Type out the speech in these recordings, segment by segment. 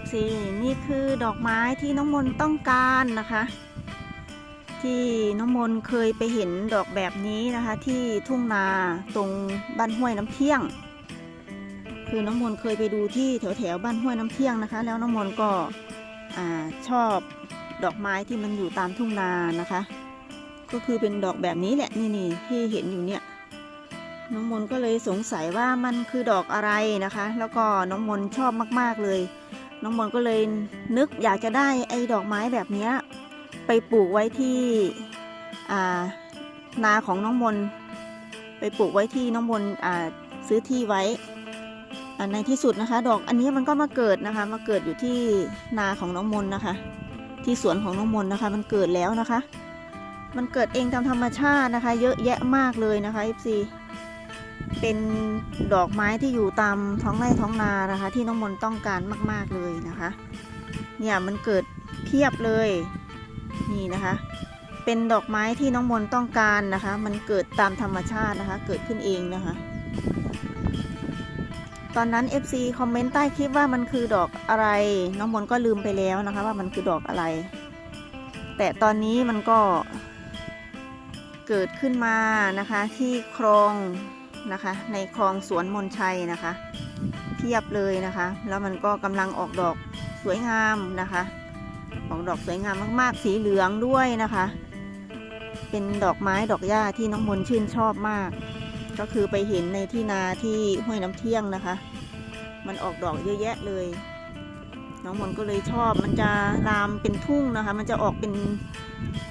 FC นี่คือดอกไม้ที่น้องมนต์ต้องการนะคะ ที่น้องมนต์เคยไปเห็นดอกแบบนี้นะคะ ที่ทุ่งนาตรงบ้านห้วยน้ำเที่ยง คือน้องมนต์เคยไปดูที่แถวแถวบ้านห้วยน้ำเที่ยงนะคะ แล้วน้องมนต์ก็อชอบดอกไม้ที่มันอยู่ตามทุ่งนานะคะ ก็คือเป็นดอกแบบนี้แหละนี่นี่ที่เห็นอยู่เนี่ยน้องมนต์ก็เลยสงสัยว่ามันคือดอกอะไรนะคะ แล้วก็น้องมนต์ชอบมาก ๆ เลย น้องมนก็เลยนึกอยากจะได้ไอ้ดอกไม้แบบเนี้ยไปปลูกไว้ที่นาของน้องมน ไปปลูกไว้ที่น้องมนซื้อที่ไว้ในที่สุดนะคะ ดอกอันนี้มันก็มาเกิดนะคะ มาเกิดอยู่ที่นาของน้องมนนะคะ ที่สวนของน้องมนนะคะ มันเกิดแล้วนะคะ มันเกิดเองตามธรรมชาตินะคะ เยอะแยะมากเลยนะคะ FC เป็นดอกไม้ที่อยู่ตามท้องไร่ท้องนานะคะ ที่น้องมนต์ต้องการมาก ๆเลยนะคะ เนี่ยมันเกิดเพียบเลยนี่นะคะ เป็นดอกไม้ที่น้องมนต์ต้องการนะคะ มันเกิดตามธรรมชาตินะคะ เกิดขึ้นเองนะคะ ตอนนั้น FC คอมเมนต์ใต้คลิปว่ามันคือดอกอะไร น้องมนต์ก็ลืมไปแล้วนะคะ ว่ามันคือดอกอะไร แต่ตอนนี้มันก็เกิดขึ้นมานะคะที่คลอง นะคะ ในคลองสวนมนชัยนะคะเพียบเลยนะคะ แล้วมันก็กำลังออกดอกสวยงามนะคะ ออกดอกสวยงามมากๆ สีเหลืองด้วยนะคะ เป็นดอกไม้ดอกหญ้าที่น้องมนชื่นชอบมาก ก็คือไปเห็นในที่นาที่ห้วยน้ำเที่ยงนะคะ มันออกดอกเยอะแยะเลย น้องมนก็เลยชอบ มันจะลามเป็นทุ่งนะคะ มันจะออกเป็น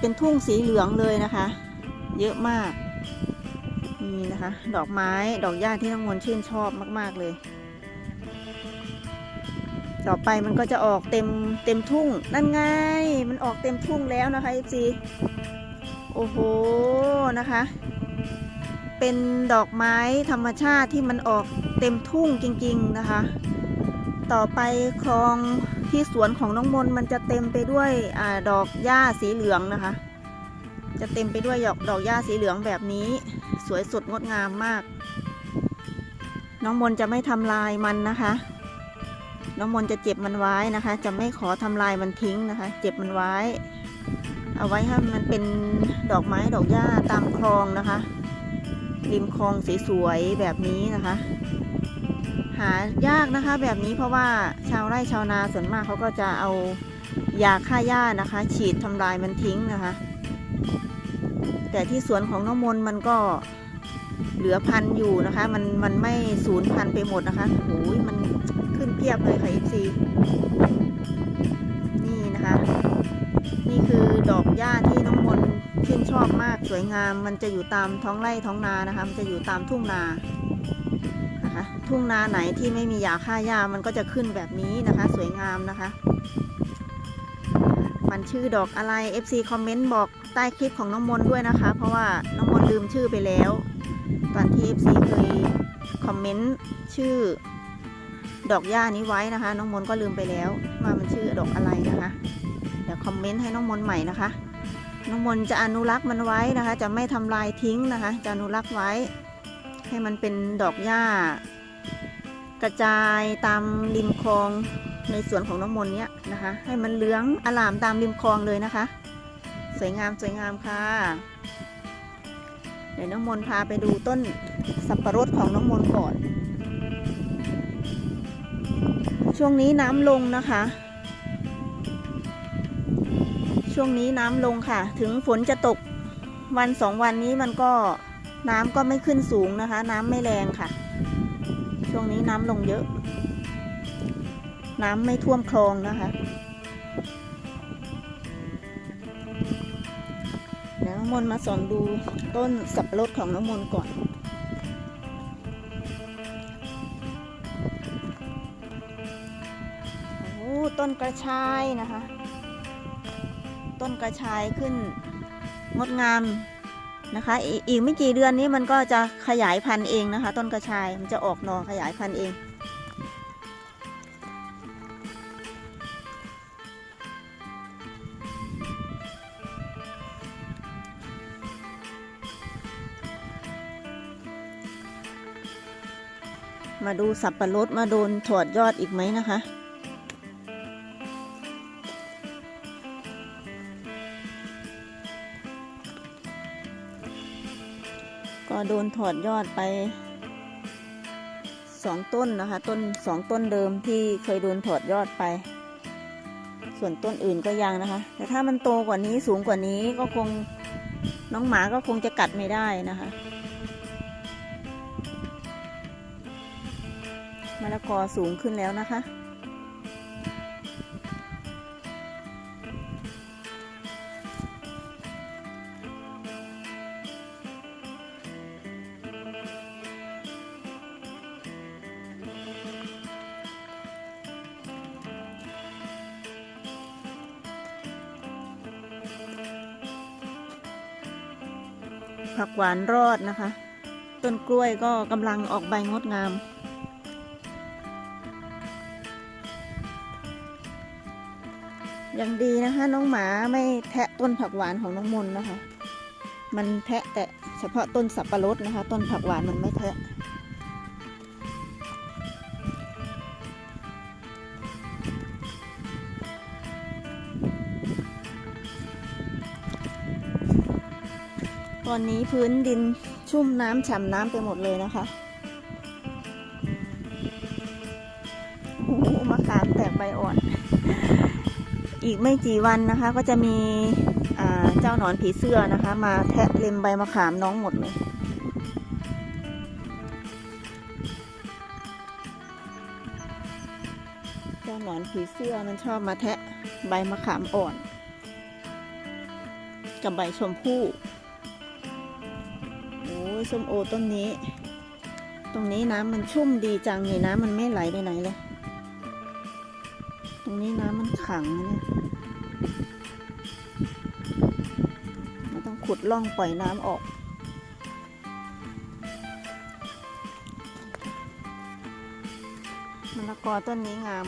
เป็นทุ่งสีเหลืองเลยนะคะ เยอะมาก นี่นะคะ ดอกไม้ดอกหญ้าที่น้องมนชื่นชอบมาก ๆ เลย ต่อไปมันก็จะออกเต็มเต็มทุ่ง นั่นไง มันออกเต็มทุ่งแล้วนะคะจีโอ้โหนะคะ เป็นดอกไม้ธรรมชาติที่มันออกเต็มทุ่งจริง ๆนะคะ ต่อไปคลองที่สวนของน้องมนมันจะเต็มไปด้วยอดอกหญ้าสีเหลืองนะคะ จะเต็มไปด้วยดอกดอกหญ้าสีเหลืองแบบนี้ สวยสดงดงามมาก น้องมนจะไม่ทำลายมันนะคะ น้องมนจะเจ็บมันไว้นะคะ จะไม่ขอทำลายมันทิ้งนะคะ เจ็บมันไว้ เอาไว้ให้มันเป็นดอกไม้ดอกหญ้าตามคลองนะคะ ริมคลองสวยๆแบบนี้นะคะ หายากนะคะแบบนี้เพราะว่าชาวไร่ชาวนาส่วนมากเขาก็จะเอายาฆ่าหญ้านะคะ ฉีดทำลายมันทิ้งนะคะ แต่ที่สวนของน้องมนมันก็เหลือพันอยู่นะคะ มันมันไม่สูญพันไปหมดนะคะโอ้ยมันขึ้นเพียบเลยค่ะ FC นี่นะคะ นี่คือดอกหญ้าที่น้องมนชื่นชอบมากสวยงาม มันจะอยู่ตามท้องไร่ท้องนานะคะ มันจะอยู่ตามทุ่งนานะคะ ทุ่งนาไหนที่ไม่มียาฆ่าหญ้ามันก็จะขึ้นแบบนี้นะคะ สวยงามนะคะ มันชื่อดอกอะไร FC คอมเมนต์บอกใต้คลิปของน้องมนด้วยนะคะ เพราะว่าน้องมนลืมชื่อไปแล้ว ตอนที่ FC เคยคอมเมนต์ชื่อ ดอกหญ้านี้ไว้นะคะ น้องมนก็ลืมไปแล้ว ว่ามันชื่อดอกอะไรนะคะ เดี๋ยวคอมเมนต์ให้น้องมนใหม่นะคะ น้องมนจะอนุรักษ์มันไว้นะคะ จะไม่ทำลายทิ้งนะคะ จะอนุรักษ์ไว้ ให้มันเป็นดอกหญ้ากระจายตามริมคลอง ในสวนของน้องมนต์เนี้ยนะคะ ให้มันเหลืองอลามตามริมคลองเลยนะคะ สวยงามสวยงามค่ะ เดี๋ยวน้องมนต์พาไปดูต้นสับปะรดของน้องมนต์ก่อน ช่วงนี้น้ำลงนะคะ ช่วงนี้น้ำลงค่ะ ถึงฝนจะตกวันสองวันนี้มันก็น้ำก็ไม่ขึ้นสูงนะคะ น้ำไม่แรงค่ะ ช่วงนี้น้ำลงเยอะ น้ำไม่ท่วมคลองนะคะเดี๋ยวน้องมนมาสองดูต้นสับปะรดของน้องมนก่อนโอ้ต้นกระชายนะคะ ต้นกระชายขึ้นงดงามนะคะอีกไม่กี่เดือนนี้มันก็จะขยายพันธุ์เองนะคะ ต้นกระชายมันจะออกหน่อขยายพันธุ์เอง มาดูสับปะรดมาโดนถอดยอดอีกไหมนะคะ ก็โดนถอดยอดไปสองต้นนะคะ ต้นสองต้นเดิมที่เคยโดนถอดยอดไป ส่วนต้นอื่นก็ยังนะคะ แต่ถ้ามันโตกว่านี้สูงกว่านี้ก็คงน้องหมาก็คงจะกัดไม่ได้นะคะ มะละกอสูงขึ้นแล้วนะคะ ผักหวานรอดนะคะ ต้นกล้วยก็กำลังออกใบงดงาม ยังดีนะคะ น้องหมาไม่แทะต้นผักหวานของน้องมนนะคะ มันแทะแต่เฉพาะต้นสับปะรดนะคะ ต้นผักหวานมันไม่แทะตอนนี้พื้นดินชุ่มน้ำฉ่ำน้ำไปหมดเลยนะคะโอ้โหมะขามแตกใบอ่อน อีกไม่กี่วันนะคะ ก็จะมีเจ้าหนอนผีเสื้อนะคะ มาแทะเล็มใบมะขามน้องหมดเลยเจ้าหนอนผีเสื้อมันชอบมาแทะใบมะขามอ่อน กับใบชมพู่โอ้ยส้มโอต้นนี้ ตรงนี้น้ำมันชุ่มดีจังนี่น้ำมันไม่ไหลไปไหนเลย ตรงนี้น้ำมันขังนะ เราต้องขุดร่องปล่อยน้ำออก มะละกอต้นนี้งาม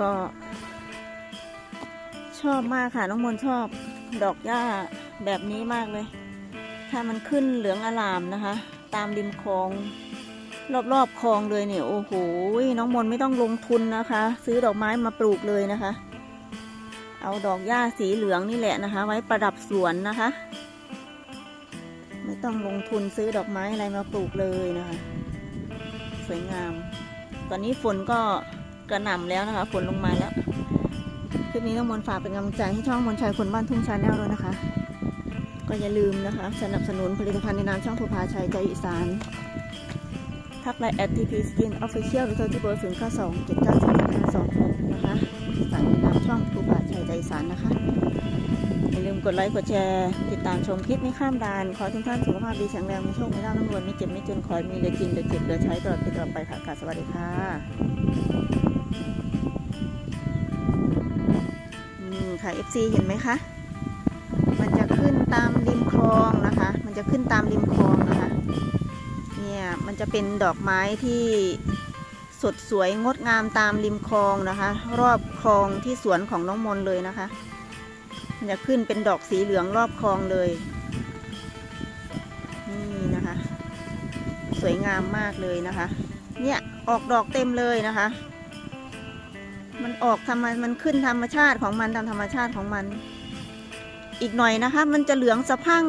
ก็ชอบมากค่ะ น้องมนชอบดอกหญ้าแบบนี้มากเลย ถ้ามันขึ้นเหลืองอลามนะคะ ตามริมคลอง รอบๆคลองเลยเนี่ย โอ้โห น้องมนไม่ต้องลงทุนนะคะ ซื้อดอกไม้มาปลูกเลยนะคะ เอาดอกหญ้าสีเหลืองนี่แหละนะคะ ไว้ประดับสวนนะคะ ไม่ต้องลงทุนซื้อดอกไม้อะไรมาปลูกเลยนะคะ สวยงาม ตอนนี้ฝนก็กระหน่ำแล้วนะคะ ฝนลงมาแล้ว คลิปนี้ต้องมนฝากเป็นกำลังใจให้ช่องมนชัยคนบ้านทุ่งชาแนลด้วยนะคะ ก็อย่าลืมนะคะ สนับสนุนผลิตภัณฑ์ในนามช่องภูผาชัยใจอีสาน ทักไลน์แอดทีพีสกินออฟฟิเชียลหรือโทรที่เบอร์ศูนย์เก้าสองเจ็ดเก้าสี่ห้าสองหกนะคะสายนนามช่องภูผาชัยใจสานนะคะอย่าลืมกดไลค์กดแชร์ติดตามชมคลิปไม่ข้ามดาน ขอทุกท่านสุขภาพดีแข็งแรงมีโชคมีลาภร่ำรวยไม่เจ็บไม่จนขอมีเหลือกินเหลือเก็บเหลือใช้ตลอดไปตลอดไปค่ะค่ะสวัสดีค่ะนี่ค่ะ FC เห็นไหมคะมันจะขึ้นตามริมคลองนะคะ มันจะขึ้นตามริมคลอง เนี่ย มันจะเป็นดอกไม้ที่สดสวยงดงามตามริมคลองนะคะ รอบคลองที่สวนของน้องมนเลยนะคะ มันจะขึ้นเป็นดอกสีเหลืองรอบคลองเลย นี่นะคะ สวยงามมากเลยนะคะ เนี่ยออกดอกเต็มเลยนะคะ มันออกธรรมมันขึ้นธรรมชาติของมันตามธรรมชาติของมัน อีกหน่อยนะคะ มันจะเหลืองสะพั่ง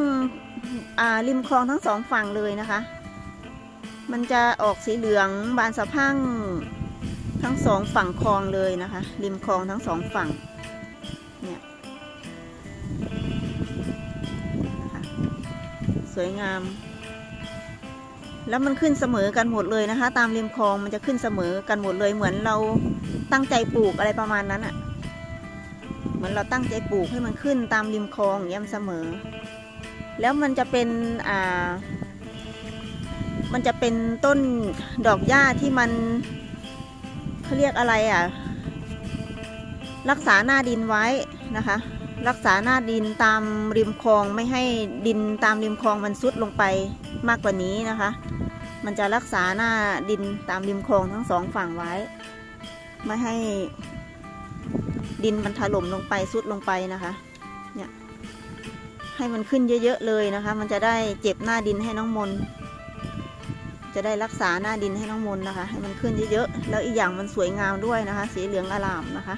อ่าริมคลองทั้งสองฝั่งเลยนะคะ มันจะออกสีเหลืองบานสะพั่งทั้งสองฝั่งคลองเลยนะคะ ริมคลองทั้งสองฝั่งเนี่ยนะคะสวยงาม แล้วมันขึ้นเสมอกันหมดเลยนะคะ ตามริมคลองมันจะขึ้นเสมอกันหมดเลยเหมือนเราตั้งใจปลูกอะไรประมาณนั้นอะ่ะเหมือนเราตั้งใจปลูกให้มันขึ้นตามริมคลองอย่างเงี้ยมเสมอ แล้วมันจะเป็นอ่า มันจะเป็นต้นดอกหญ้าที่มันเขาเรียกอะไรอะ รักษาหน้าดินไว้นะคะ รักษาหน้าดินตามริมคลองไม่ให้ดินตามริมคลองมันซุดลงไปมากกว่านี้นะคะ มันจะรักษาหน้าดินตามริมคลองทั้งสองฝั่งไว้ ไม่ให้ดินมันถล่มลงไปซุดลงไปนะคะ เนี่ยให้มันขึ้นเยอะๆเลยนะคะ มันจะได้เจ็บหน้าดินให้น้องมน จะได้รักษาหน้าดินให้น้องมนนะคะ ให้มันขึ้นเยอะๆ แล้วอีกอย่างมันสวยงามด้วยนะคะ สีเหลืองอลามนะคะ